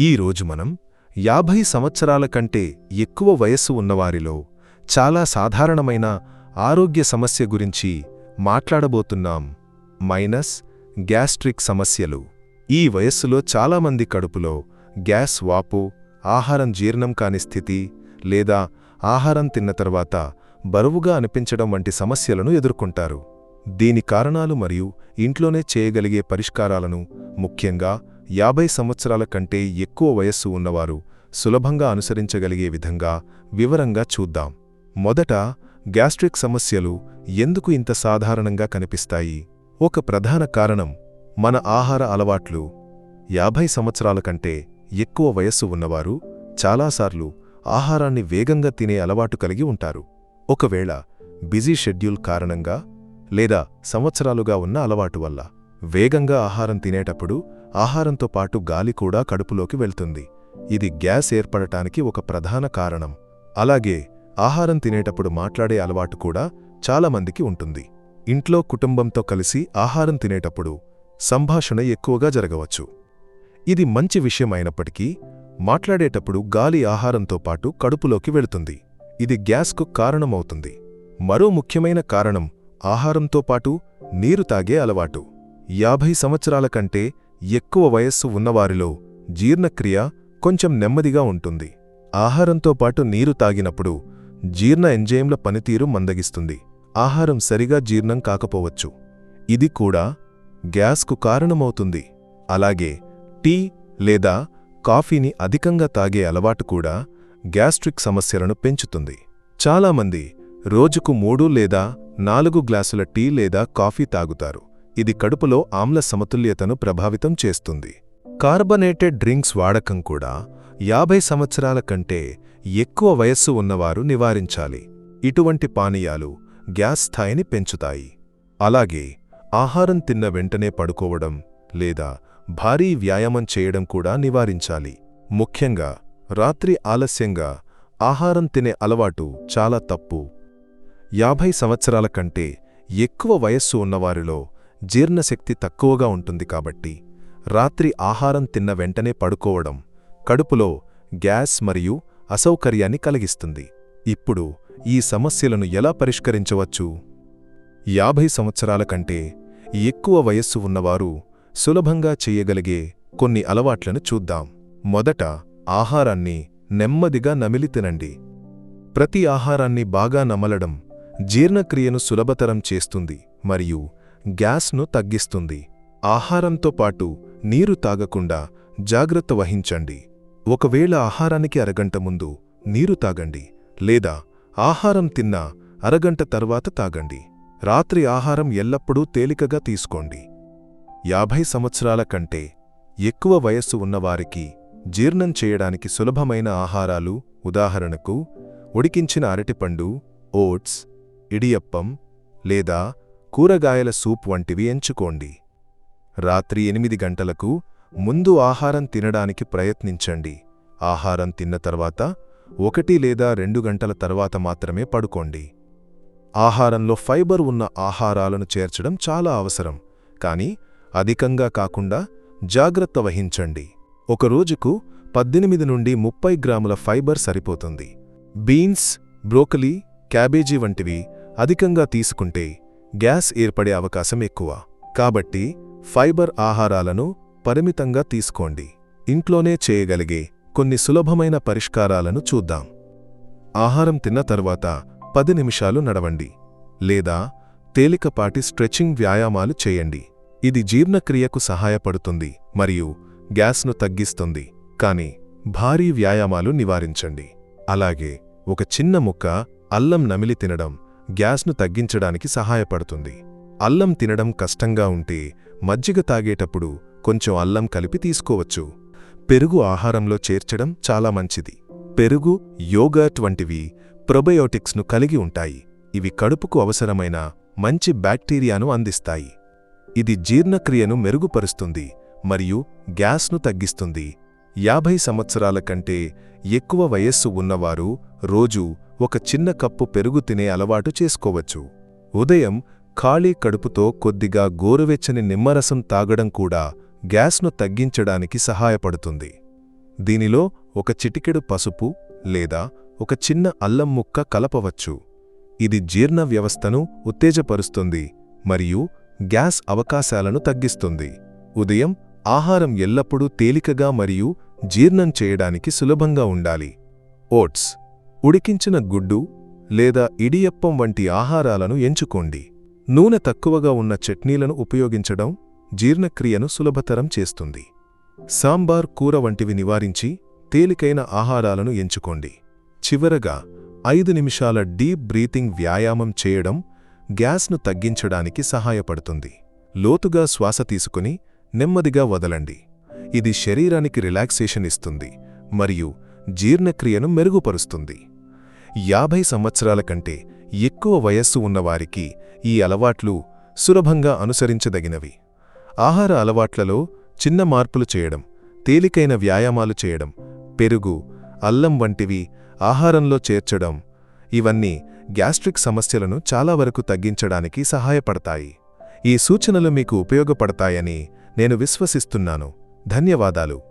ఈ రోజు మనం యాభై సంవత్సరాల కంటే ఎక్కువ వయస్సు ఉన్నవారిలో చాలా సాధారణమైన ఆరోగ్య సమస్య గురించి మాట్లాడబోతున్నాం. మైనస్ గ్యాస్ట్రిక్ సమస్యలు. ఈ వయస్సులో చాలామంది కడుపులో గ్యాస్ వాపు ఆహారం జీర్ణం కాని స్థితి లేదా ఆహారం తిన్న తర్వాత బరువుగా అనిపించడం వంటి సమస్యలను ఎదుర్కొంటారు. దీని కారణాలు మరియు ఇంట్లోనే చేయగలిగే పరిష్కారాలను ముఖ్యంగా యాభై సంవత్సరాల కంటే ఎక్కువ వయస్సు ఉన్నవారు సులభంగా అనుసరించగలిగే విధంగా వివరంగా చూద్దాం. మొదట గ్యాస్ట్రిక్ సమస్యలు ఎందుకు ఇంత సాధారణంగా కనిపిస్తాయి? ఒక ప్రధాన కారణం మన ఆహార అలవాట్లు. యాభై సంవత్సరాల కంటే ఎక్కువ వయస్సు ఉన్నవారు చాలాసార్లు ఆహారాన్ని వేగంగా తినే అలవాటు కలిగి ఉంటారు. ఒకవేళ బిజీ షెడ్యూల్ కారణంగా లేదా సంవత్సరాలుగా ఉన్న అలవాటు వల్ల వేగంగా ఆహారం తినేటప్పుడు ఆహారంతో పాటు గాలి కూడా కడుపులోకి వెళ్తుంది. ఇది గ్యాస్ ఏర్పడటానికి ఒక ప్రధాన కారణం. అలాగే ఆహారం తినేటప్పుడు మాట్లాడే అలవాటు కూడా చాలామందికి ఉంటుంది. ఇంట్లో కుటుంబంతో కలిసి ఆహారం తినేటప్పుడు సంభాషణ ఎక్కువగా జరగవచ్చు. ఇది మంచి విషయం అయినప్పటికీ మాట్లాడేటప్పుడు గాలి ఆహారంతో పాటు కడుపులోకి వెళుతుంది. ఇది గ్యాస్కు కారణమవుతుంది. మరో ముఖ్యమైన కారణం ఆహారంతో పాటు నీరు తాగే అలవాటు. యాభై సంవత్సరాల కంటే ఎక్కువ వయస్సు ఉన్నవారిలో జీర్ణక్రియ కొంచెం నెమ్మదిగా ఉంటుంది. ఆహారంతో పాటు నీరు తాగినప్పుడు జీర్ణ ఎంజైమ్ల పనితీరు మందగిస్తుంది. ఆహారం సరిగా జీర్ణం కాకపోవచ్చు. ఇది కూడా గ్యాస్కు కారణమవుతుంది. అలాగే టీ లేదా కాఫీని అధికంగా తాగే అలవాటు కూడా గ్యాస్ట్రిక్ సమస్యలను పెంచుతుంది. చాలామంది రోజుకు మూడు లేదా నాలుగు గ్లాసుల టీ లేదా కాఫీ తాగుతారు. ఇది కడుపులో ఆమ్ల సమతుల్యతను ప్రభావితం చేస్తుంది. కార్బనేటెడ్ డ్రింక్స్ వాడకం కూడా యాభై సంవత్సరాల కంటే ఎక్కువ వయస్సు ఉన్నవారు నివారించాలి. ఇటువంటి పానీయాలు గ్యాస్ స్థాయిని పెంచుతాయి. అలాగే ఆహారం తిన్న వెంటనే పడుకోవడం లేదా భారీ వ్యాయామం చేయడం కూడా నివారించాలి. ముఖ్యంగా రాత్రి ఆలస్యంగా ఆహారం తినే అలవాటు చాలా తప్పు. యాభై సంవత్సరాల కంటే ఎక్కువ వయస్సు ఉన్నవారిలో జీర్ణశక్తి తక్కువగా ఉంటుంది కాబట్టి రాత్రి ఆహారం తిన్న వెంటనే పడుకోవడం కడుపులో గ్యాస్ మరియు అసౌకర్యాన్ని కలిగిస్తుంది. ఇప్పుడు ఈ సమస్యలను ఎలా పరిష్కరించవచ్చు? యాభై సంవత్సరాల కంటే ఎక్కువ వయస్సు ఉన్నవారు సులభంగా చెయ్యగలిగే కొన్ని అలవాట్లను చూద్దాం. మొదట ఆహారాన్ని నెమ్మదిగా నమిలి తినండి. ప్రతి ఆహారాన్ని బాగా నమలడం జీర్ణక్రియను సులభతరం చేస్తుంది మరియు గ్యాస్ను తగ్గిస్తుంది. ఆహారంతో పాటు నీరు తాగకుండా జాగ్రత్త వహించండి. ఒకవేళ ఆహారానికి అరగంట ముందు నీరు తాగండి లేదా ఆహారం తిన్నా అరగంట తర్వాత తాగండి. రాత్రి ఆహారం ఎల్లప్పుడూ తేలికగా తీసుకోండి. యాభై సంవత్సరాల కంటే ఎక్కువ వయస్సు ఉన్నవారికి జీర్ణం చేయడానికి సులభమైన ఆహారాలు ఉదాహరణకు ఉడికించిన అరటిపండు ఓట్స్ ఇడియప్పం లేదా కూరగాయల సూప్ వంటివి ఎంచుకోండి. రాత్రి ఎనిమిది గంటలకు ముందు ఆహారం తినడానికి ప్రయత్నించండి. ఆహారం తిన్న తర్వాత ఒకటి లేదా రెండు గంటల తర్వాత మాత్రమే పడుకోండి. ఆహారంలో ఫైబర్ ఉన్న ఆహారాలను చేర్చడం చాలా అవసరం కానీ అధికంగా కాకుండా జాగ్రత్త వహించండి. ఒక రోజుకు పద్దెనిమిది నుండి ముప్పై గ్రాముల ఫైబర్ సరిపోతుంది. బీన్స్ బ్రోకలీ క్యాబేజీ వంటివి అధికంగా తీసుకుంటే గ్యాస్ ఏర్పడే అవకాశం ఎక్కువ. కాబట్టి ఫైబర్ ఆహారాలను పరిమితంగా తీసుకోండి. ఇంట్లోనే చేయగలిగే కొన్ని సులభమైన పరిష్కారాలను చూద్దాం. ఆహారం తిన్న తర్వాత పది నిమిషాలు నడవండి. లేదా తేలికపాటి స్ట్రెచింగ్ వ్యాయామాలు చేయండి. ఇది జీర్ణక్రియకు సహాయపడుతుంది మరియు గ్యాస్ను తగ్గిస్తుంది. కానీ భారీ వ్యాయామాలు నివారించండి. అలాగే ఒక చిన్న ముక్క అల్లం నమిలి తినడం గ్యాస్ను తగ్గించడానికి సహాయపడుతుంది. అల్లం తినడం కష్టంగా ఉంటే మజ్జిగ తాగేటప్పుడు కొంచెం అల్లం కలిపి తీసుకోవచ్చు. పెరుగు ఆహారంలో చేర్చడం చాలా మంచిది. పెరుగు యోగర్ట్ వంటివి ప్రొబయోటిక్స్ను కలిగి ఉంటాయి. ఇవి కడుపుకు అవసరమైన మంచి బ్యాక్టీరియాను అందిస్తాయి. ఇది జీర్ణక్రియను మెరుగుపరుస్తుంది మరియు గ్యాస్ను తగ్గిస్తుంది. యాభై సంవత్సరాల కంటే ఎక్కువ వయస్సు ఉన్నవారు రోజూ ఒక చిన్న కప్పు పెరుగు తినే అలవాటు చేసుకోవచ్చు. ఉదయం ఖాళీ కడుపుతో కొద్దిగా గోరువెచ్చని నిమ్మరసం తాగడం కూడా గ్యాస్ను తగ్గించడానికి సహాయపడుతుంది. దీనిలో ఒక చిటికెడు పసుపు లేదా ఒక చిన్న అల్లం ముక్క కలపవచ్చు. ఇది జీర్ణ వ్యవస్థను ఉత్తేజపరుస్తుంది మరియు గ్యాస్ అవకాశాలను తగ్గిస్తుంది. ఉదయం ఆహారం ఎల్లప్పుడూ తేలికగా మరియు జీర్ణం చేయడానికి సులభంగా ఉండాలి. ఓట్స్. ఉడికించిన గుడ్డు లేదా ఇడియప్పం వంటి ఆహారాలను ఎంచుకోండి. నూనె తక్కువగా ఉన్న చట్నీలను ఉపయోగించడం జీర్ణక్రియను సులభతరం చేస్తుంది. సాంబార్ కూర వంటివి నివారించి తేలికైన ఆహారాలను ఎంచుకోండి. చివరగా ఐదు నిమిషాల డీప్ బ్రీతింగ్ వ్యాయామం చేయడం గ్యాస్ను తగ్గించడానికి సహాయపడుతుంది. లోతుగా శ్వాస తీసుకుని నెమ్మదిగా వదలండి. ఇది శరీరానికి రిలాక్సేషన్ ఇస్తుంది మరియు జీర్ణక్రియను మెరుగుపరుస్తుంది. యాభై సంవత్సరాల కంటే ఎక్కువ వయస్సు ఉన్నవారికి ఈ అలవాట్లు సులభంగా అనుసరించదగినవి. ఆహార అలవాట్లలో చిన్న మార్పులు చేయడం తేలికైన వ్యాయామాలు చేయడం పెరుగు అల్లం వంటివి ఆహారంలో చేర్చడం ఇవన్నీ గ్యాస్ట్రిక్ సమస్యలను చాలా వరకు తగ్గించడానికి సహాయపడతాయి. ఈ సూచనలు మీకు ఉపయోగపడతాయని నేను విశ్వసిస్తున్నాను. ధన్యవాదాలు.